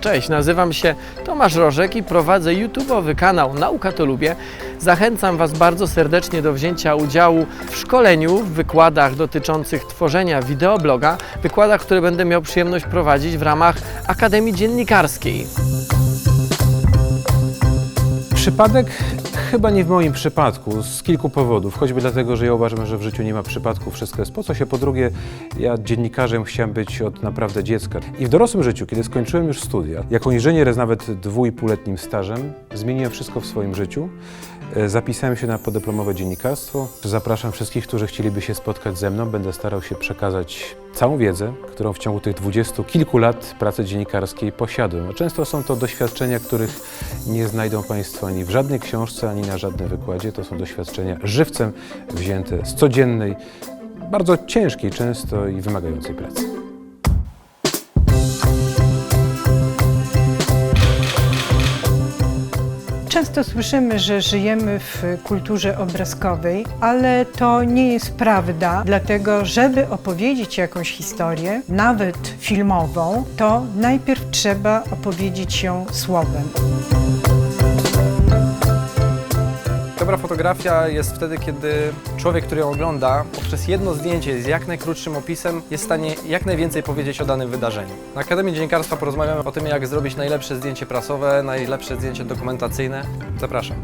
Cześć, nazywam się Tomasz Rożek i prowadzę YouTube'owy kanał Nauka to Lubię. Zachęcam Was bardzo serdecznie do wzięcia udziału w szkoleniu, w wykładach dotyczących tworzenia wideobloga, wykładach, które będę miał przyjemność prowadzić w ramach Akademii Dziennikarskiej. Przypadek chyba nie w moim przypadku, z kilku powodów. Choćby dlatego, że ja uważam, że w życiu nie ma przypadków, wszystko jest po co się. Po drugie, ja dziennikarzem chciałem być od naprawdę dziecka. I w dorosłym życiu, kiedy skończyłem już studia, jako inżynier z nawet dwójpółletnim stażem, zmieniłem wszystko w swoim życiu. E, Zapisałem się na podyplomowe dziennikarstwo. Zapraszam wszystkich, którzy chcieliby się spotkać ze mną. Będę starał się przekazać całą wiedzę, którą w ciągu tych dwudziestu kilku lat pracy dziennikarskiej posiadłem. Często są to doświadczenia, których nie znajdą Państwo ani w żadnej książce, ani na żadnym wykładzie. To są doświadczenia żywcem wzięte z codziennej, bardzo ciężkiej często i wymagającej pracy. Często słyszymy, że żyjemy w kulturze obrazkowej, ale to nie jest prawda, dlatego żeby opowiedzieć jakąś historię, nawet filmową, to najpierw trzeba opowiedzieć ją słowem. Dobra fotografia jest wtedy, kiedy człowiek, który ją ogląda, poprzez jedno zdjęcie z jak najkrótszym opisem jest w stanie jak najwięcej powiedzieć o danym wydarzeniu. Na Akademii Dziennikarstwa porozmawiamy o tym, jak zrobić najlepsze zdjęcie prasowe, najlepsze zdjęcie dokumentacyjne. Zapraszam.